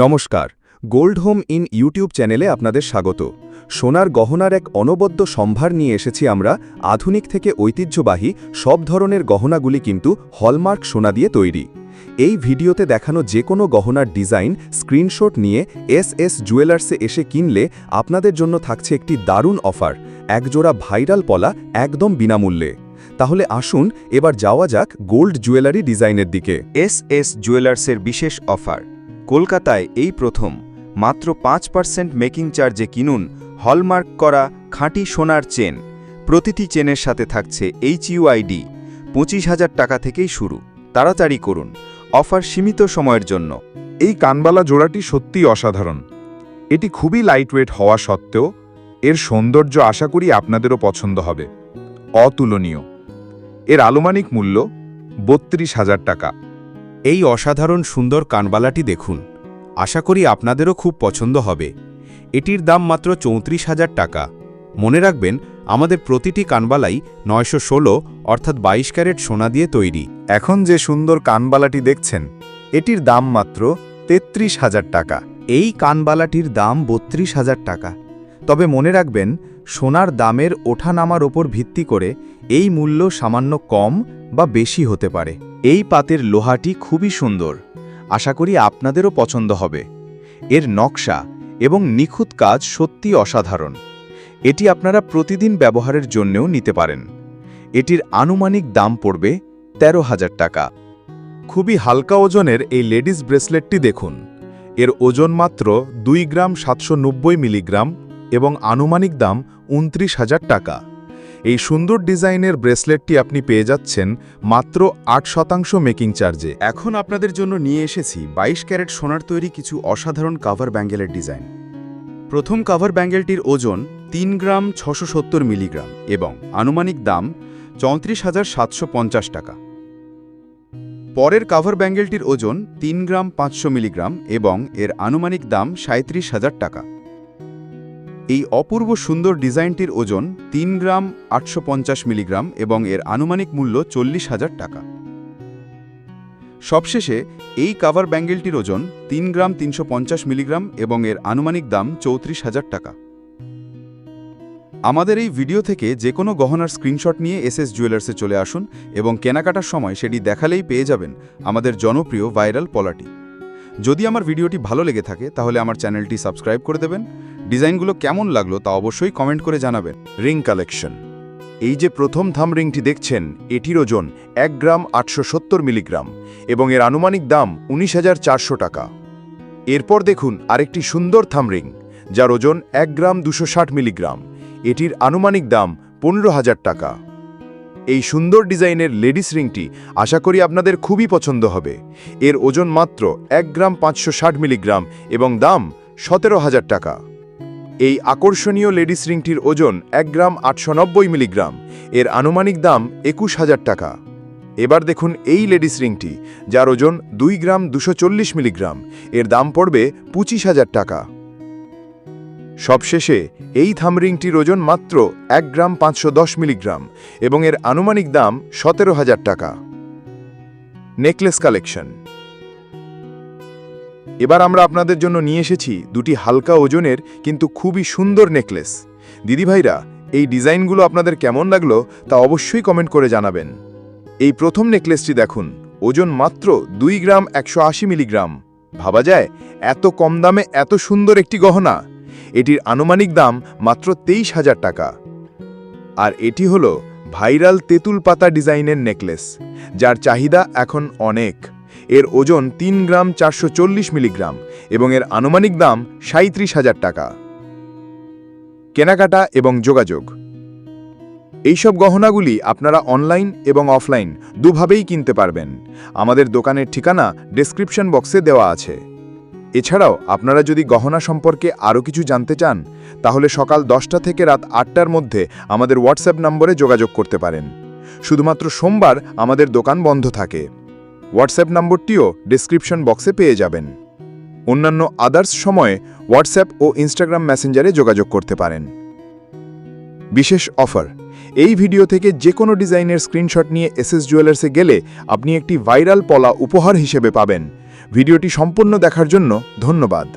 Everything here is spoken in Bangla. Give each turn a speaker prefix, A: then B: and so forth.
A: নমস্কার গোল্ড হোম ইন ইউটিউব চ্যানেলে আপনাদের স্বাগত। সোনার গহনার এক অনবদ্য সম্ভার নিয়ে এসেছি আমরা, আধুনিক থেকে ঐতিহ্যবাহী, সব ধরনের গহনাগুলি কিন্তু হলমার্ক সোনা দিয়ে তৈরি। এই ভিডিওতে দেখানো যে কোনো গহনার ডিজাইন স্ক্রিনশট নিয়ে এস এস জুয়েলার্সে এসে কিনলে আপনাদের জন্য থাকছে একটি দারুণ অফার একজোড়া ভাইরাল পলা একদম বিনামূল্যে। তাহলে আসুন, এবার যাওয়া যাক গোল্ড জুয়েলারি ডিজাইনের দিকে।
B: এস এস জুয়েলার্সের বিশেষ অফার কলকাতায় এই প্রথম, মাত্র পাঁচ পার্সেন্ট মেকিং চার্জে কিনুন হলমার্ক করা খাঁটি সোনার চেন। প্রতিটি চেনের সাথে থাকছে এইচ ইউআইডি পঁচিশ হাজার টাকা থেকেই শুরু। তাড়াতাড়ি করুন, অফার সীমিত সময়ের জন্য।
C: এই কানবালা জোড়াটি সত্যিই অসাধারণ। এটি খুবই লাইটওয়েট হওয়া সত্ত্বেও এর সৌন্দর্য আশা করি আপনাদেরও পছন্দ হবে। অতুলনীয়। এর আনুমানিক মূল্য বত্রিশ হাজার টাকা।
A: এই অসাধারণ সুন্দর কানবালাটি দেখুন। আশা করি আপনাদেরও খুব পছন্দ হবে। এটির দাম মাত্র চৌত্রিশ হাজার টাকা। মনে রাখবেন, আমাদের প্রতিটি কানবালাই নয়শো ষোলো অর্থাৎ বাইশ ক্যারেট সোনা দিয়ে তৈরি।
C: এখন যে সুন্দর কানবালাটি দেখছেন, এটির দাম মাত্র তেত্রিশ হাজার টাকা।
A: এই কানবালাটির দাম বত্রিশ হাজার টাকা। তবে মনে রাখবেন, সোনার দামের ওঠানামার ওপর ভিত্তি করে এই মূল্য সামান্য কম বা বেশি হতে পারে। এই পাতের লোহাটি খুবই সুন্দর। আশা করি আপনাদেরও পছন্দ হবে। এর নকশা এবং নিখুঁত কাজ সত্যি অসাধারণ। এটি আপনারা প্রতিদিন ব্যবহারের জন্যও নিতে পারেন। এটির আনুমানিক দাম পড়বে তেরো হাজার টাকা।
C: খুবই হালকা ওজনের এই লেডিস ব্রেসলেটটি দেখুন। এর ওজন মাত্র দুই গ্রাম সাতশো নব্বই মিলিগ্রাম এবং আনুমানিক দাম উনত্রিশ হাজার টাকা। এই সুন্দর ডিজাইনের ব্রেসলেটটি আপনি পেয়ে যাচ্ছেন মাত্র আট শতাংশ মেকিং চার্জে।
A: এখন আপনাদের জন্য নিয়ে এসেছি ২২ ক্যারেট সোনার তৈরি কিছু অসাধারণ কাভার ব্যাঙ্গেলের ডিজাইন। প্রথম কাভার ব্যাঙ্গেলটির ওজন তিন গ্রাম ছশো মিলিগ্রাম এবং আনুমানিক দাম চৌত্রিশ হাজার সাতশো টাকা। পরের কাভার ব্যাঙ্গেলটির ওজন তিন গ্রাম পাঁচশো মিলিগ্রাম এবং এর আনুমানিক দাম সাঁত্রিশ হাজার টাকা। এই অপূর্ব সুন্দর ডিজাইনটির ওজন তিন গ্রাম আটশো পঞ্চাশ মিলিগ্রাম এবং এর আনুমানিক মূল্য চল্লিশ হাজার টাকা। সবশেষে এই কাভার ব্যাঙ্গেলটির ওজন তিন গ্রাম তিনশো পঞ্চাশ মিলিগ্রাম এবং এর আনুমানিক দাম চৌত্রিশ হাজার টাকা। আমাদের এই ভিডিও থেকে যে কোনো গহনার স্ক্রিনশট নিয়ে এসএস জুয়েলার্সে চলে আসুন এবং কেনাকাটার সময় সেটি দেখালেই পেয়ে যাবেন আমাদের জনপ্রিয় ভাইরাল পলাটি। যদি আমার ভিডিওটি ভালো লেগে থাকে, তাহলে আমার চ্যানেলটি সাবস্ক্রাইব করে দেবেন। ডিজাইনগুলো কেমন লাগল তা অবশ্যই কমেন্ট করে জানাবেন।
C: Ring collection. এই যে প্রথম থাম রিংটি দেখছেন, এটির ওজন এক গ্রাম আটশো সত্তর মিলিগ্রাম এবং এর আনুমানিক দাম উনিশ টাকা। এরপর দেখুন আরেকটি সুন্দর থাম রিং, যার ওজন এক গ্রাম দুশো মিলিগ্রাম। এটির আনুমানিক দাম পনেরো হাজার টাকা। এই সুন্দর ডিজাইনের লেডিস রিংটি আশা করি আপনাদের খুবই পছন্দ হবে। এর ওজন মাত্র এক গ্রাম পাঁচশো ষাট মিলিগ্রাম এবং দাম সতেরো হাজার টাকা। এই আকর্ষণীয় লেডিস রিংটির ওজন এক গ্রাম আটশো নব্বই মিলিগ্রাম। এর আনুমানিক দাম একুশ হাজার টাকা। এবার দেখুন এই লেডিস রিংটি, যার ওজন দুই গ্রাম দুশো মিলিগ্রাম। এর দাম পড়বে পঁচিশ হাজার টাকা। সবশেষে এই থামরিংটির ওজন মাত্র এক গ্রাম পাঁচশো দশ মিলিগ্রাম এবং এর আনুমানিক দাম সতেরো হাজার টাকা। Necklace collection. এবার আমরা আপনাদের জন্য নিয়ে এসেছি দুটি হালকা ওজনের কিন্তু খুবই সুন্দর নেকলেস। দিদিভাইরা এই ডিজাইনগুলো আপনাদের কেমন লাগল তা অবশ্যই কমেন্ট করে জানাবেন। এই প্রথম নেকলেসটি দেখুন, ওজন মাত্র দুই গ্রাম একশো আশি মিলিগ্রাম। ভাবা যায়, এত কম দামে এত সুন্দর একটি গহনা। এটির আনুমানিক দাম মাত্র তেইশ হাজার টাকা। আর এটি হল ভাইরাল তেঁতুল পাতা ডিজাইনের নেকলেস, যার চাহিদা এখন অনেক। এর ওজন তিন গ্রাম চারশো চল্লিশ মিলিগ্রাম এবং এর আনুমানিক দাম সাঁত্রিশ হাজার টাকা। কেনাকাটা এবং যোগাযোগ। এইসব গহনাগুলি আপনারা অনলাইন এবং অফলাইন দুভাবেই কিনতে পারবেন। আমাদের দোকানের ঠিকানা ডেসক্রিপশন বক্সে দেওয়া আছে। এছাড়াও আপনারা যদি গহনা সম্পর্কে আরও কিছু জানতে চান, তাহলে সকাল দশটা থেকে রাত আটটার মধ্যে আমাদের হোয়াটসঅ্যাপ নম্বরে যোগাযোগ করতে পারেন। শুধুমাত্র সোমবার আমাদের দোকান বন্ধ থাকে। হোয়াটসঅ্যাপ নম্বরটিও ডিসক্রিপশন বক্সে পেয়ে যাবেন। অন্যান্য আদার্স সময়ে হোয়াটসঅ্যাপ ও ইনস্টাগ্রাম মেসেঞ্জারে যোগাযোগ করতে পারেন। বিশেষ অফার এই ভিডিও থেকে যে কোনো ডিজাইনের স্ক্রিনশট নিয়ে এসএস জুয়েলার্সে গেলে আপনি একটি ভাইরাল পলা উপহার হিসেবে পাবেন। ভিডিওটি সম্পূর্ণ দেখার জন্য ধন্যবাদ।